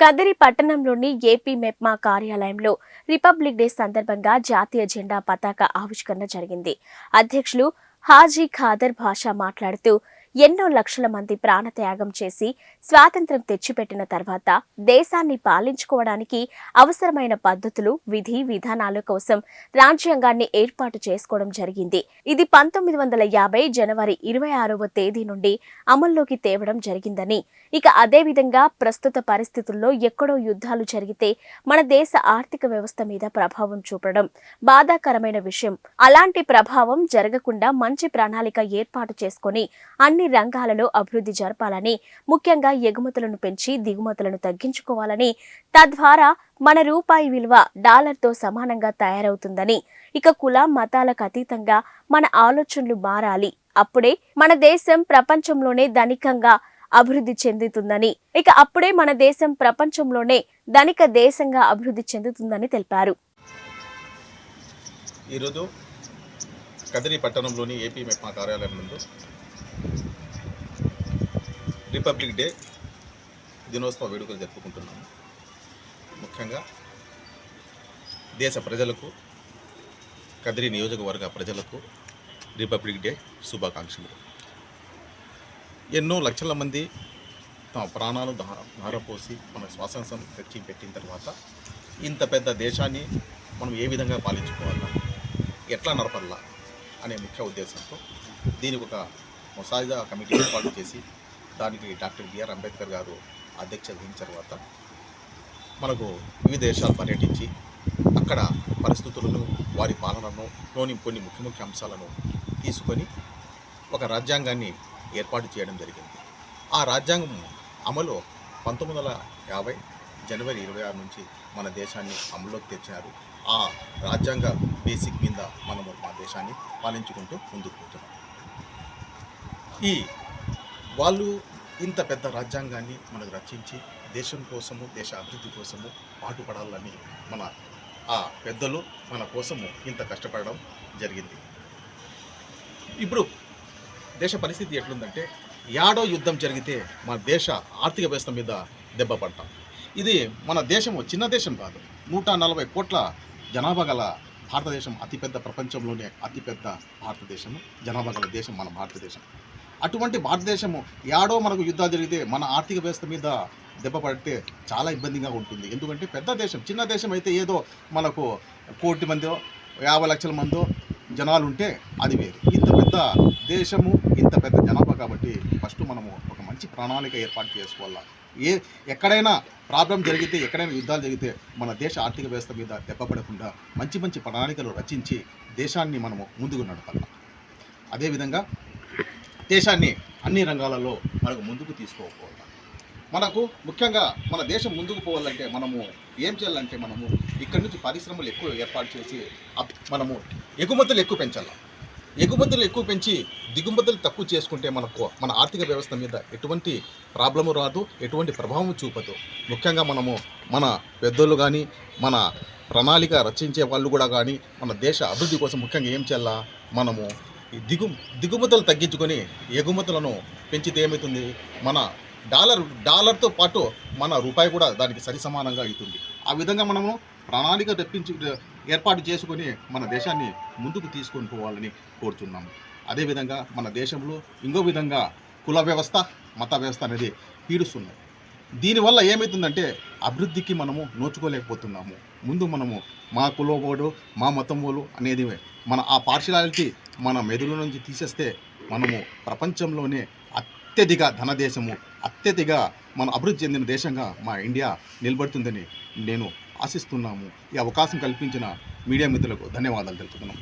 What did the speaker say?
కదిరి పట్టణంలోని ఏపీ మెప్మా కార్యాలయంలో republic day సందర్భంగా జాతీయ జెండా పతాక ఆవిష్కరణ జరిగింది. అధ్యక్షులు హాజీ ఖాదర్ భాషా మాట్లాడుతూ ఎన్నో లక్షల మంది ప్రాణత్యాగం చేసి స్వాతంత్ర్యం తెచ్చిపెట్టిన తర్వాత దేశాన్ని పాలించుకోవడానికి అవసరమైన పద్ధతులు విధి విధానాల కోసం రాజ్యాంగాన్ని ఏర్పాటు చేసుకోవడం జరిగింది. ఇది పంతొమ్మిది వందల యాభై జనవరి ఇరవై ఆరవ తేదీ నుండి అమల్లోకి తేవడం జరిగిందని. ఇక అదే విధంగా ప్రస్తుత పరిస్థితుల్లో ఎక్కడో యుద్ధాలు జరిగితే మన దేశ ఆర్థిక వ్యవస్థ మీద ప్రభావం చూపడం బాధాకరమైన విషయం. అలాంటి ప్రభావం జరగకుండా మంచి ప్రణాళిక ఏర్పాటు చేసుకొని అన్ని రంగాలలో అభివృద్ధి జరపాలని ముఖ్యంగా ఎగుమతులను పెంచి దిగుమతులను తగ్గించుకోవాలని తద్వారా మన రూపాయి విలువ డాలర్తో సమానంగా తయారవుతుందని ఇక కుల మతాలకు అతీతంగా మన ఆలోచనలు మారాలి. అప్పుడే మన దేశం ప్రపంచంలోనే ధనికంగా అభివృద్ధి చెందుతుందని ఇక అప్పుడే మన దేశం ప్రపంచంలోనే ధనిక దేశంగా అభివృద్ధి చెందుతుందని తెలిపారు. ఈరోజు కదిరి పట్టణంలోని ఏపీ మెప్మా కార్యాలయం నందు రిపబ్లిక్ డే దినోత్సవ వేడుకలు జరుపుకుంటున్నాము. ముఖ్యంగా దేశ ప్రజలకు కదిరి నియోజకవర్గ ప్రజలకు రిపబ్లిక్ డే శుభాకాంక్షలు. ఎన్నో లక్షల మంది తమ ప్రాణాలు ధారపోసి మన స్వాతంత్రం తెచ్చి పెట్టిన తర్వాత ఇంత పెద్ద దేశాన్ని మనం ఏ విధంగా పాలించుకోవాలా ఎట్లా నడపల్లా అనే ముఖ్య ఉద్దేశంతో దీనికి ఒక ముసాయిదా కమిటీ ఏర్పాటు చేసి దానికి డాక్టర్ బిఆర్ అంబేద్కర్ గారు అధ్యక్షత వహించిన తర్వాత మనకు వివిధ దేశాలు పర్యటించి అక్కడ పరిస్థితులను వారి పాలనను లోని కొన్ని ముఖ్య ముఖ్య అంశాలను తీసుకొని ఒక రాజ్యాంగాన్ని ఏర్పాటు చేయడం జరిగింది. ఆ రాజ్యాంగం అమలు పంతొమ్మిది వందల యాభై జనవరి ఇరవై ఆరు నుంచి మన దేశాన్ని అమల్లోకి తెచ్చినారు ఆ రాజ్యాంగ బేసిక్ మీద మనము మా దేశాన్ని పాలించుకుంటూ ముందుకు పోతున్నాం. ఈ వాళ్ళు ఇంత పెద్ద రాజ్యాంగాన్ని మనకు రచించి దేశం కోసము దేశ అభివృద్ధి కోసము పాటుపడాలని మన ఆ పెద్దలు మన కోసము ఇంత కష్టపడడం జరిగింది. ఇప్పుడు దేశ పరిస్థితి ఎట్లుందంటే యాడో యుద్ధం జరిగితే మన దేశ ఆర్థిక వ్యవస్థ మీద దెబ్బ పడతాం. ఇది మన దేశము చిన్న దేశం కాదు నూట నలభై కోట్ల జనాభా గల భారతదేశం అతిపెద్ద ప్రపంచంలోనే అతిపెద్ద భారతదేశము జనాభా గల దేశం మన భారతదేశం. అటువంటి భారతదేశము యాడో మనకు యుద్ధాలు జరిగితే మన ఆర్థిక వ్యవస్థ మీద దెబ్బ పడితే చాలా ఇబ్బందిగా ఉంటుంది. ఎందుకంటే పెద్ద దేశం చిన్న దేశం అయితే ఏదో మనకు కోటి మందో యాభై లక్షల మందో జనాలు ఉంటే అది వేరు. ఇంత పెద్ద దేశము ఇంత పెద్ద జనాభా కాబట్టి ఫస్ట్ మనము ఒక మంచి ప్రణాళిక ఏర్పాటు చేసుకోవాలా. ఏ ఎక్కడైనా ప్రాబ్లం జరిగితే ఎక్కడైనా యుద్ధాలు జరిగితే మన దేశ ఆర్థిక వ్యవస్థ మీద దెబ్బ పడకుండా మంచి మంచి ప్రణాళికలు రచించి దేశాన్ని మనము ముందుకు నడపాలి. అదేవిధంగా దేశాన్ని అన్ని రంగాలలో మనకు ముందుకు తీసుకోకపోవడం. మనకు ముఖ్యంగా మన దేశం ముందుకు పోవాలంటే మనము ఏం చేయాలంటే మనము ఇక్కడి నుంచి పరిశ్రమలు ఎక్కువ ఏర్పాటు చేసి మనము ఎగుమతులు ఎక్కువ పెంచాలి. ఎగుమతులు ఎక్కువ పెంచి దిగుమతులు తక్కువ చేసుకుంటే మనకు మన ఆర్థిక వ్యవస్థ మీద ఎటువంటి ప్రాబ్లము రాదు ఎటువంటి ప్రభావం చూపదు. ముఖ్యంగా మనము మన పెద్దోళ్ళు కానీ మన ప్రణాళిక రచించే వాళ్ళు కూడా కానీ మన దేశ అభివృద్ధి కోసం ముఖ్యంగా ఏం చేయాలా? మనము ఈ దిగు దిగుమతులు తగ్గించుకొని ఎగుమతులను పెంచితే ఏమవుతుంది? మన డాలర్ డాలర్తో పాటు మన రూపాయి కూడా దానికి సరి సమానంగా అవుతుంది. ఆ విధంగా మనము ప్రణాళిక తెప్పించి ఏర్పాటు చేసుకొని మన దేశాన్ని ముందుకు తీసుకొని పోవాలని కోరుతున్నాము అదేవిధంగా మన దేశంలో ఇంకో విధంగా కుల వ్యవస్థ మత వ్యవస్థ అనేది పీడుస్తున్నాయి దీనివల్ల ఏమవుతుందంటే అభివృద్ధికి మనము నోచుకోలేకపోతున్నాము. ముందు మనము మా కులమోడు మా మతమోలు అనేది మన ఆ పార్షియాలిటీ మన మెదడు నుంచి తీసేస్తే మనము ప్రపంచంలోనే అత్యధిక ధనదేశము అత్యధిక మన అభివృద్ధి చెందిన దేశంగా మా ఇండియా నిలబడుతుందని నేను ఆశిస్తున్నాము. ఈ అవకాశం కల్పించిన మీడియా మిత్రులకు ధన్యవాదాలు తెలుపుతున్నాము